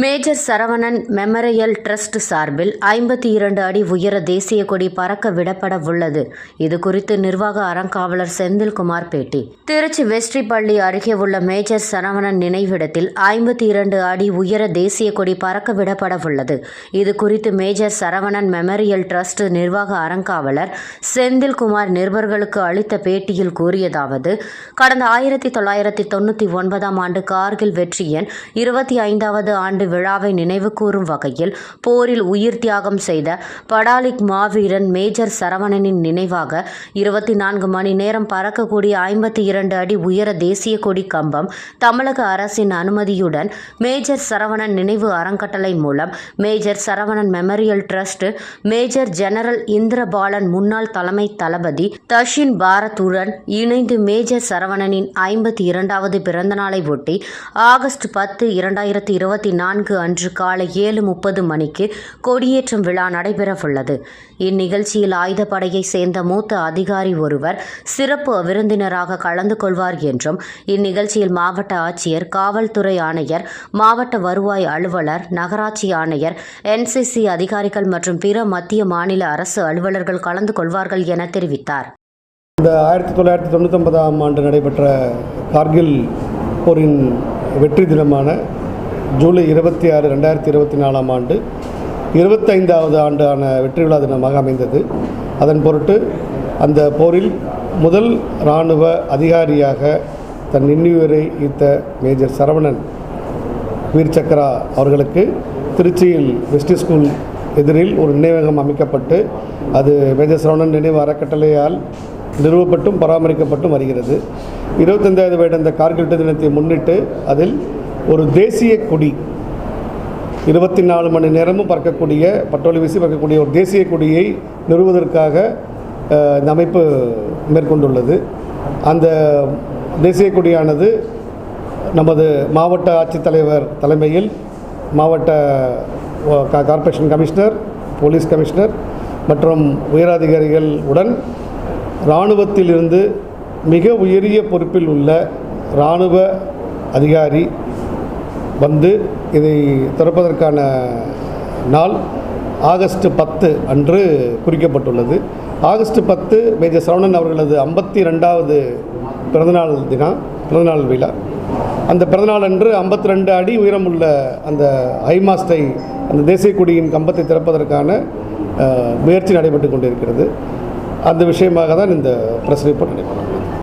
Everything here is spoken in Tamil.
மேஜர் சரவணன் மெமரியல் ட்ரஸ்ட் சார்பில் ஐம்பத்தி இரண்டு அடி உயர தேசிய கொடி பறக்க விடப்பட உள்ளது. இது குறித்து நிர்வாக அறங்காவலர் செந்தில்குமார் பேட்டி. திருச்சி வெஸ்ட்ரி பள்ளி அருகே உள்ள மேஜர் சரவணன் நினைவிடத்தில் ஐம்பத்தி இரண்டு அடி உயர தேசிய கொடி பறக்க விடப்பட உள்ளது. இது குறித்து மேஜர் சரவணன் மெமரியல் ட்ரஸ்ட் நிர்வாக அறங்காவலர் செந்தில்குமார் நிருபர்களுக்கு அளித்த பேட்டியில் கூறியதாவது கடந்த ஆயிரத்தி தொள்ளாயிரத்தி தொண்ணூற்றி ஒன்பதாம் ஆண்டு கார்கில் வெற்றியன் இருபத்தி ஐந்தாவது ஆண்டு விழாவை நினைவுகூரும் வகையில் போரில் உயிர் தியாகம் செய்த படாலிக் மாவீரன் மேஜர் சரவணனின் நினைவாக இருபத்தி நான்கு மணி நேரம் பறக்கக்கூடிய ஐம்பத்தி இரண்டு அடி உயர தேசிய கொடி கம்பம் தமிழக அரசின் அனுமதியுடன் மேஜர் சரவணன் நினைவு அறக்கட்டளை மூலம் major Saravanan memorial trust major general Indrapalan முன்னாள் தலைமை தளபதி தஷின் பாரத்துடன் இணைந்து மேஜர் சரவணனின் ஐம்பத்தி இரண்டாவது பிறந்தநாளை ஒட்டி ஆகஸ்ட் பத்து இரண்டாயிரத்தி இருபத்தி நான்கு அன்று காலை ஏழு முப்பது மணிக்கு கொடியேற்றும் விழா நடைபெறவுள்ளது. இந்நிகழ்ச்சியில் ஆயுதப்படையை சேர்ந்த மூத்த அதிகாரி ஒருவர் சிறப்பு விருந்தினராக கலந்து கொள்வார் என்றும் இந்நிகழ்ச்சியில் மாவட்ட ஆட்சியர் காவல்துறை ஆணையர் மாவட்ட வருவாய் அலுவலர் நகராட்சி ஆணையர் என்சிசி அதிகாரிகள் மற்றும் பிற மத்திய மாநில அரசு அலுவலர்கள் கலந்து கொள்வார்கள் என தெரிவித்தார். இந்த ஆயிரத்தி தொள்ளாயிரத்தி தொண்ணூத்தொன்பதாம் ஆண்டு நடைபெற்ற கார்கில் போரின் வெற்றி தினமான ஜூலை இருபத்தி ஆறு ரெண்டாயிரத்தி இருபத்தி நாலாம் ஆண்டு இருபத்தைந்தாவது ஆண்டான வெற்றி விழா தினமாக அமைந்தது. அதன் பொருட்டு அந்த போரில் முதல் இராணுவ அதிகாரியாக தன் இன்னுயிரை ஈர்த்த மேஜர் சரவணன் வீர் சக்ரா அவர்களுக்கு திருச்சியில் வெஸ்டி ஸ்கூல் எதிரில் ஒரு நினைவகம் அமைக்கப்பட்டு அது மேஜர் சரவணன் நினைவு அறக்கட்டளையால் நிறுவப்பட்டும் பராமரிக்கப்பட்டும் வருகிறது. இருபத்தைந்தாவது வருட இந்த கார்கில் தினத்தை முன்னிட்டு அதில் ஒரு தேசிய கொடி. இருபத்தி நாலு மணி நேரமும் பறக்கக்கூடிய பட்டோலி வீசி பறக்கக்கூடிய ஒரு தேசிய கொடியை நிறுவுவதற்காக இந்த அமைப்பு மேற்கொண்டுள்ளது. அந்த தேசிய கொடியானது நமது மாவட்ட ஆட்சித்தலைவர் தலைமையில் மாவட்ட கா- கார்ப்பரேஷன் கமிஷனர் போலீஸ் கமிஷனர் மற்றும் உயரதிகாரிகள் உடன் இராணுவத்திலிருந்து மிக உயரிய பொறுப்பில் உள்ள இராணுவ அதிகாரி வந்து இதை திறப்பதற்கான நாள் ஆகஸ்ட் பத்து அன்று குறிக்கப்பட்டுள்ளது. ஆகஸ்ட் பத்து மேஜர் சரவணன் அவர்களது ஐம்பத்தி ரெண்டாவது பிறந்தநாள் தினம் பிறந்தநாள் விழா. அந்த பிறந்தநாள் அன்று ஐம்பத்தி ரெண்டு அடி உயரமுள்ள அந்த ஐமாஸ்டை அந்த தேசிய கொடியின் கம்பத்தை திறப்பதற்கான முயற்சி நடைபெற்று கொண்டிருக்கிறது. அந்த விஷயமாக தான் இந்த ப்ரெஸ் ரிப்போர்ட் நடைபெறும்